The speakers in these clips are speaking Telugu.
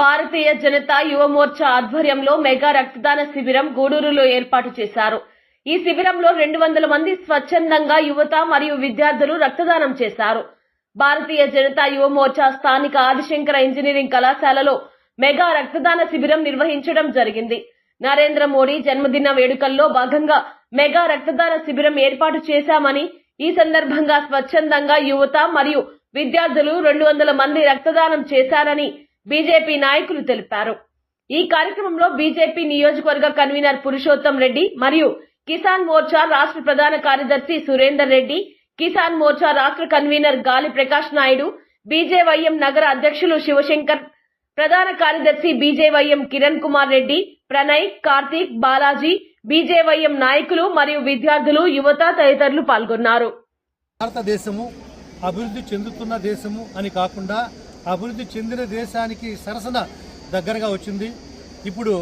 భారతీయ జనతా యువమోర్చా ఆధ్వర్యంలో మెగా రక్తదాన శిబిరం గూడూరులో ఏర్పాటు చేశారు. ఈ శిబిరంలో రెండు వందల మంది స్వచ్ఛందంగా యువత మరియు విద్యార్థులు రక్తదానం చేశారు. భారతీయ జనతా యువమోర్చా స్థానిక ఆదిశంకర ఇంజనీరింగ్ కళాశాలలో మెగా రక్తదాన శిబిరం నిర్వహించడం జరిగింది. నరేంద్ర మోడీ జన్మదిన వేడుకల్లో భాగంగా మెగా రక్తదాన శిబిరం ఏర్పాటు చేశామని ఈ సందర్భంగా స్వచ్ఛందంగా యువత మరియు విద్యార్థులు రెండు వందల మంది రక్తదానం చేశారని బీజేపీ నాయకులు తెలిపారు. ఈ కార్యక్రమంలో బీజేపీ నియోజకవర్గ కన్వీనర్ పురుషోత్తం రెడ్డి మరియు కిసాన్ మోర్చా రాష్ట్ర ప్రధాన కార్యదర్శి సురేందర్ రెడ్డి కిసాన్ మోర్చా రాష్ట్ర కన్వీనర్ గాలి ప్రకాష్ నాయుడు బీజేవైఎం నగర అధ్యక్షులు శివశంకర్ ప్రధాన కార్యదర్శి బీజేవైఎం కిరణ్ కుమార్ రెడ్డి ప్రణయ్ కార్తీక్ బాలాజీ బీజేవైఎం నాయకులు మరియు విద్యార్థులు యువత తదితరులు పాల్గొన్నారు. భారతదేశము అభివృద్ధి చెందుతున్న దేశము అని కాకుండా అభివృద్ధి చెందిన దేశానికి సరసన దగ్గరగా వచ్చింది. ఇప్పుడు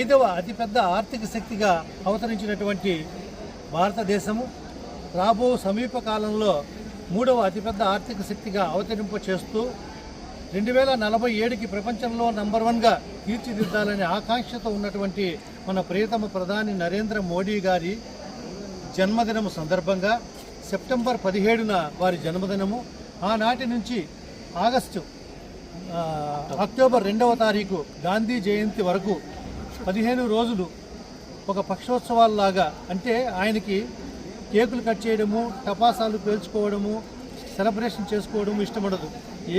ఐదవ అతిపెద్ద ఆర్థిక శక్తిగా అవతరించినటువంటి భారతదేశము రాబో సమీప కాలంలో మూడవ అతిపెద్ద ఆర్థిక శక్తిగా అవతరింప చేస్తూ రెండు వేల నలభై ఏడుకి ప్రపంచంలో నంబర్ వన్గా తీర్చిదిద్దాలనే ఆకాంక్షతో ఉన్నటువంటి మన ప్రియతమ ప్రధాని నరేంద్ర మోడీ గారి జన్మదినము సందర్భంగా సెప్టెంబర్ పదిహేడున వారి జన్మదినము. ఆనాటి నుంచి ఆగస్టు అక్టోబర్ రెండవ తారీఖు గాంధీ జయంతి వరకు పదిహేను రోజులు ఒక పక్షోత్సవాల్లాగా అంటే ఆయనకి కేకులు కట్ చేయడము టపాసాలు పేల్చుకోవడము సెలబ్రేషన్ చేసుకోవడము ఇష్టపడదు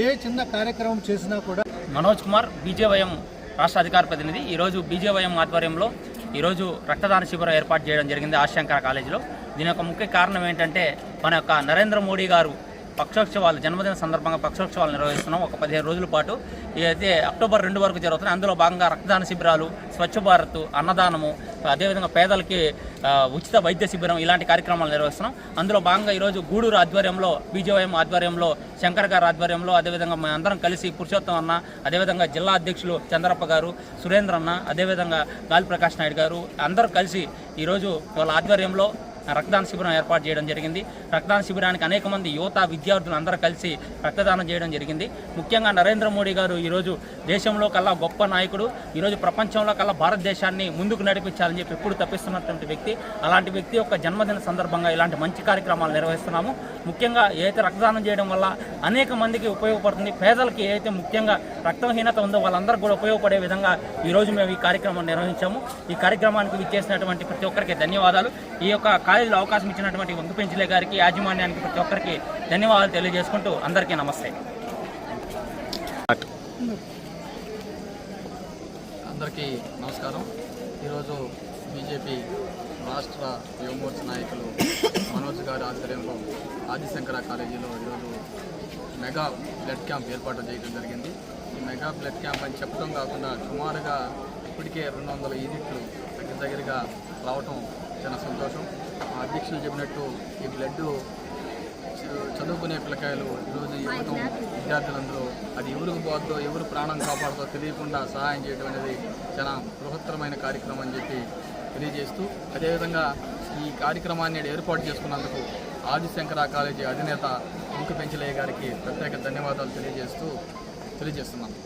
ఏ చిన్న కార్యక్రమం చేసినా కూడా మనోజ్ కుమార్ బీజేవైఎం రాష్ట్ర అధికార ప్రతినిధి. ఈరోజు బీజేవయం ఆధ్వర్యంలో ఈరోజు రక్తదాన శిబిరం ఏర్పాటు చేయడం జరిగింది ఆశంకర కాలేజీలో. దీని యొక్క ముఖ్య కారణం ఏంటంటే మన యొక్క నరేంద్ర మోడీ గారు పక్షోత్సవాలు జన్మదిన సందర్భంగా పక్షోత్సవాలు నిర్వహిస్తున్నాం. ఒక పదిహేను రోజుల పాటు ఇదైతే అక్టోబర్ రెండు వరకు జరుగుతున్నాయి. అందులో భాగంగా రక్తదాన శిబిరాలు స్వచ్ఛ భారత్ అన్నదానము అదేవిధంగా పేదలకి ఉచిత వైద్య శిబిరం ఇలాంటి కార్యక్రమాలు నిర్వహిస్తున్నాం. అందులో భాగంగా ఈరోజు గూడూరు ఆధ్వర్యంలో బీజేవైఎం ఆధ్వర్యంలో శంకర్ గారి ఆధ్వర్యంలో అదేవిధంగా మేము అందరం కలిసి పురుషోత్తం అన్న అదేవిధంగా జిల్లా అధ్యక్షులు చంద్రప్ప గారు సురేంద్ర అన్న అదేవిధంగా గాలి ప్రకాష్ నాయుడు గారు అందరూ కలిసి ఈరోజు వాళ్ళ ఆధ్వర్యంలో రక్తదాన శిబిరం ఏర్పాటు చేయడం జరిగింది. రక్తదాన శిబిరానికి అనేక మంది యువత విద్యార్థులు అందరూ కలిసి రక్తదానం చేయడం జరిగింది. ముఖ్యంగా నరేంద్ర మోడీ గారు ఈరోజు దేశంలో కల్లా గొప్ప నాయకుడు. ఈరోజు ప్రపంచంలో కల్లా భారతదేశాన్ని ముందుకు నడిపించాలని చెప్పి ఎప్పుడు తప్పిస్తున్నటువంటి వ్యక్తి. అలాంటి వ్యక్తి యొక్క జన్మదిన సందర్భంగా ఇలాంటి మంచి కార్యక్రమాలు నిర్వహిస్తున్నాము. ముఖ్యంగా ఏదైతే రక్తదానం చేయడం వల్ల అనేక మందికి ఉపయోగపడుతుంది పేదలకి ఏదైతే ముఖ్యంగా రక్తహీనత ఉందో వాళ్ళందరికీ కూడా ఉపయోగపడే విధంగా ఈరోజు మేము ఈ కార్యక్రమం నిర్వహించాము. ఈ కార్యక్రమానికి విచ్చేసినటువంటి ప్రతి ఒక్కరికి ధన్యవాదాలు. ఈ యొక్క కాలేజీలో అవకాశం ఇచ్చినటువంటి వంగు పెంచిలే గారికి యాజమాన్యానికి ప్రతి ఒక్కరికి ధన్యవాదాలు తెలియజేసుకుంటూ అందరికీ నమస్తే. అందరికీ నమస్కారం. ఈరోజు బీజేపీ రాష్ట్ర యువమోర్చ నాయకులు మనోజ్ గారి ఆధ్వర్యంలో ఆదిశంకర కాలేజీలో ఈరోజు మెగా బ్లడ్ క్యాంప్ ఏర్పాటు చేయడం జరిగింది. ఈ మెగా బ్లడ్ క్యాంప్ అని చెప్పడం కాకుండా సుమారుగా ఇప్పటికే రెండు వందల యూనిట్లు దగ్గర దగ్గరగా రావటం చాలా సంతోషం. అధ్యక్షులు చెప్పినట్టు ఈ బ్లడ్ చదువుకునే పిల్లకాయలు ఈరోజు ఇవ్వటం విద్యార్థులందరూ అది ఎవరికి పోద్దో ఎవరు ప్రాణం కాపాడుతో తెలియకుండా సహాయం చేయడం అనేది చాలా బృహత్తరమైన కార్యక్రమం అని చెప్పి తెలియజేస్తూ అదేవిధంగా ఈ కార్యక్రమాన్ని ఏర్పాటు చేసుకున్నందుకు ఆదిశంకర కాలేజీ అధినేత ఇంకు పెంచలయ్య గారికి ప్రత్యేక ధన్యవాదాలు తెలియజేస్తూ తెలియజేస్తున్నాను